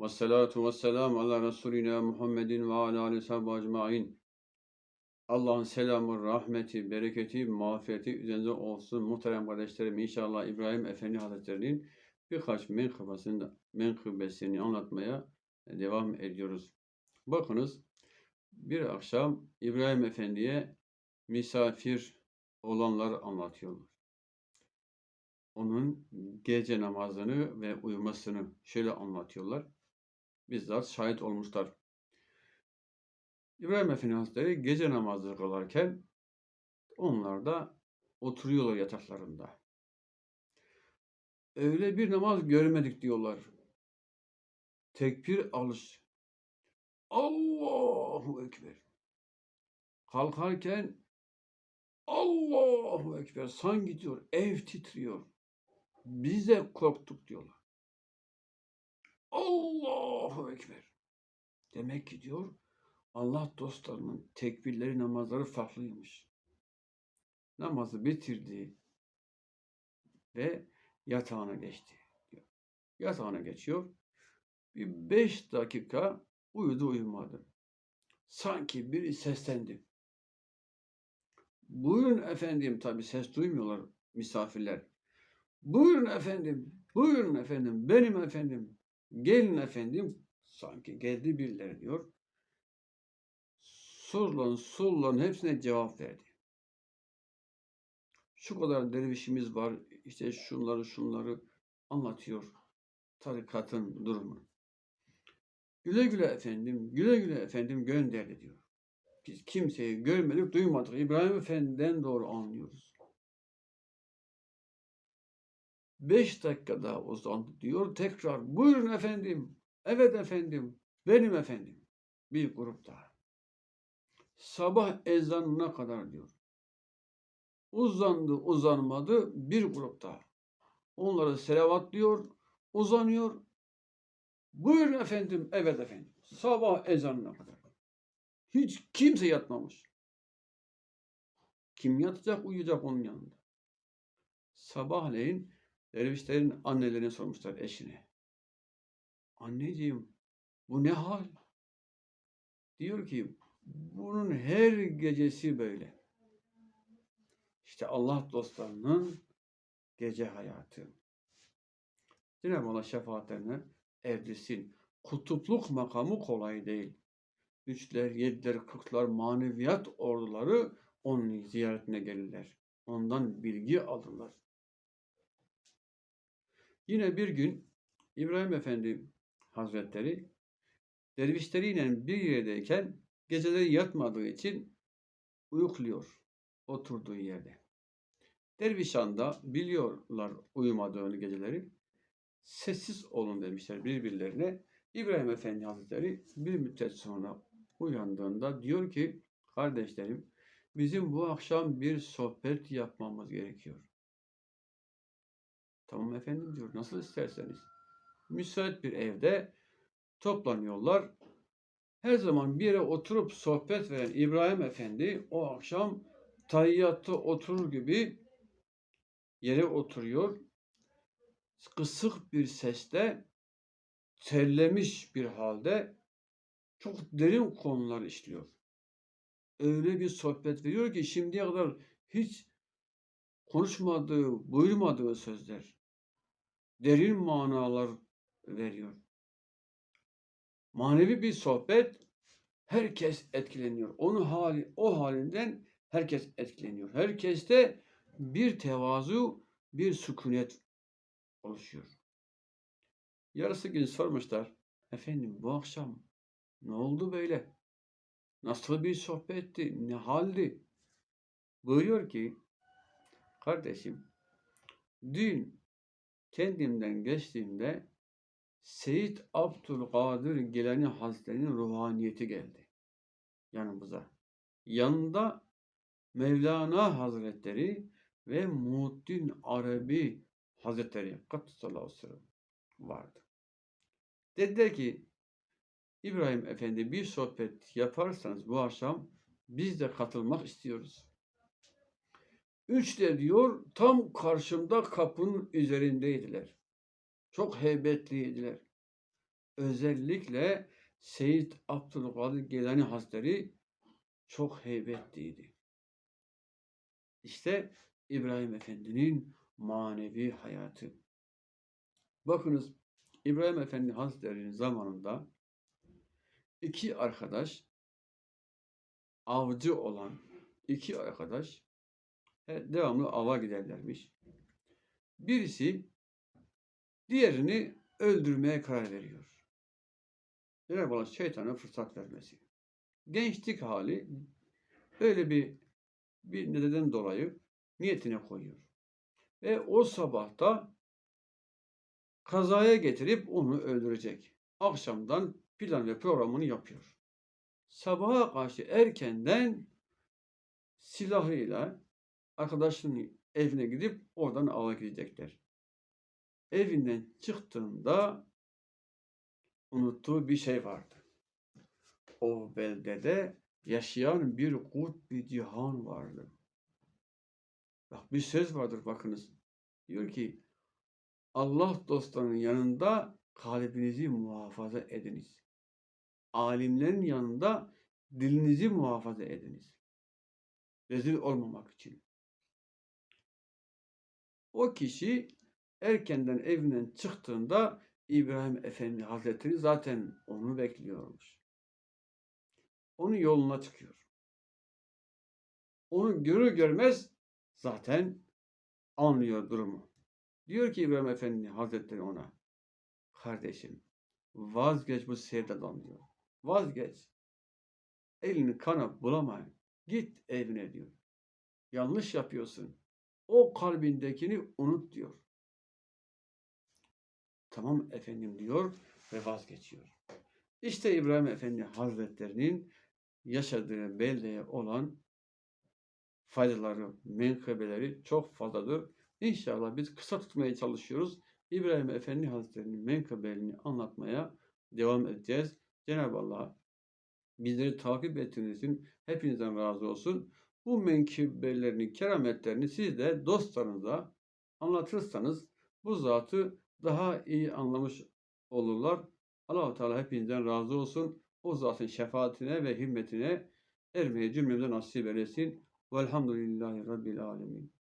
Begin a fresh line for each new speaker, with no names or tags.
Ve salatu ve selamu ala Resulina Muhammedin ve ala aleyhi sahibi ecmain. Allah'ın selamı, rahmeti, bereketi, mağfireti üzerinize olsun. Muhterem kardeşlerim inşallah İbrahim Efendi Hazretleri'nin birkaç menkıbesini, menkıbesini anlatmaya devam ediyoruz. Bakınız bir akşam İbrahim Efendi'ye misafir olanlar anlatıyorlar. Onun gece namazını ve uyumasını şöyle anlatıyorlar. Bizzat şahit olmuşlar. İbrahim Efendi Hazretleri gece namazı kılarken onlar da oturuyorlar yataklarında. Öyle bir namaz görmedik diyorlar. Tekbir alış. Allahu Ekber. Kalkarken Allahu Ekber. Sanki diyor ev titriyor. Biz de korktuk diyorlar. Allahu Ekber. Demek ki diyor Allah dostlarının tekbirleri, namazları farklıymış. Namazı bitirdi ve yatağına geçti. diyor. Yatağına geçiyor. Bir beş dakika uyudu uyumadı. Sanki biri seslendi. Buyurun efendim tabi ses duymuyorlar misafirler. Buyurun efendim, buyurun efendim, benim efendim, gelin efendim. Sanki geldi birileri diyor. Sorulan soruların hepsine cevap verdi. Şu kadar dervişimiz var, işte şunları şunları anlatıyor tarikatın durumunu. Güle güle efendim, güle güle efendim gönderdi diyor. Biz kimseyi görmedik, duymadık. İbrahim Efendi'den doğru anlıyoruz. Beş dakika daha uzandı diyor. Tekrar buyurun efendim. Evet efendim. Benim efendim. Bir grup daha. Sabah ezanına kadar diyor. Uzandı uzanmadı bir grup daha. Onları selavat diyor. Uzanıyor. Buyurun efendim. Evet efendim. Sabah ezanına kadar. Hiç kimse yatmamış. Kim yatacak uyuyacak onun yanında. Sabahleyin dervişlerin annelerine sormuşlar eşine. Anneciğim bu ne hal? Diyor ki bunun her gecesi böyle. İşte Allah dostlarının gece hayatı. Cenab-ı Allah şefaatlerine erdirsin. Kutupluk makamı kolay değil. Üçler, yediler, kırklar maneviyat orduları onun ziyaretine gelirler. Ondan bilgi alırlar. Yine bir gün İbrahim Efendi Hazretleri dervişleriyle bir yerdeyken geceleri yatmadığı için uyukluyor oturduğu yerde. Derviş da biliyorlar uyumadığını geceleri. Sessiz olun demişler birbirlerine. İbrahim Efendi Hazretleri bir müddet sonra uyandığında diyor ki kardeşlerim bizim bu akşam bir sohbet yapmamız gerekiyor. Tamam efendim diyor nasıl isterseniz. Müsait bir evde toplanıyorlar. Her zaman bir yere oturup sohbet veren İbrahim Efendi o akşam tayyatta oturur gibi yere oturuyor. Kısık bir sesle terlemiş bir halde çok derin konular işliyor. Öyle bir sohbet veriyor ki şimdiye kadar hiç konuşmadığı, buyurmadığı sözler, derin manalar veriyor. Manevi bir sohbet herkes etkileniyor. Onun hali, o halinden herkes etkileniyor. Herkeste bir tevazu, bir sükunet oluşuyor. Yarısı gün sormuşlar. Efendim bu akşam ne oldu böyle? Nasıl bir sohbetti? Ne haldi? Buyuruyor ki kardeşim dün kendimden geçtiğimde Seyit Abdülkadir Gilani Hazretleri'nin ruhaniyeti geldi yanımıza. Yanında Mevlana Hazretleri ve Muhittin Arabi Hazretleri Katsallahu aleyhi vardı. Dediler ki İbrahim Efendi bir sohbet yaparsanız bu akşam biz de katılmak istiyoruz. Üç de diyor tam karşımda kapının üzerindeydiler. Çok heybetliydiler. özellikle Seyyid Abdülkadir Geylani Hazretleri çok heybetliydi. İşte İbrahim Efendi'nin manevi hayatı. Bakınız İbrahim Efendi Hazretleri'nin zamanında iki arkadaş avcı olan iki arkadaş devamlı ava giderlermiş. Birisi diğerini öldürmeye karar veriyor. Cenab-ı Allah şeytana fırsat vermesi. Gençlik hali öyle bir bir nedenden dolayı niyetine koyuyor. Ve o sabahta kazaya getirip onu öldürecek. Akşamdan plan ve programını yapıyor. Sabaha karşı erkenden silahıyla arkadaşının evine gidip oradan ava gidecekler. Evinden çıktığında unuttuğu bir şey vardı. O beldede yaşayan bir kut bir cihan vardı. Bak bir söz vardır bakınız. Diyor ki Allah dostlarının yanında kalbinizi muhafaza ediniz. Alimlerin yanında dilinizi muhafaza ediniz. Rezil olmamak için. O kişi erkenden evinden çıktığında İbrahim Efendi Hazretleri zaten onu bekliyormuş. Onun yoluna çıkıyor. Onu görür görmez zaten anlıyor durumu. Diyor ki İbrahim Efendi Hazretleri ona, kardeşim vazgeç bu sevdadan diyor. Vazgeç. Elini kana bulamayın. Git evine diyor. Yanlış yapıyorsun. O kalbindekini unut diyor. Tamam efendim diyor ve vazgeçiyor. İşte İbrahim Efendi Hazretlerinin yaşadığı beldeye olan faydaları, menkıbeleri çok fazladır. İnşallah biz kısa tutmaya çalışıyoruz. İbrahim Efendi Hazretleri'nin menkıbelerini anlatmaya devam edeceğiz. Cenab-ı Allah bizleri takip ettiğiniz için hepinizden razı olsun. Bu menkıbelerini, kerametlerini siz de dostlarınıza anlatırsanız bu zatı daha iyi anlamış olurlar. Allah-u Teala hepinizden razı olsun. O zatın şefaatine ve himmetine ermeye cümlemize nasip eylesin. Velhamdülillahi Rabbil Alemin.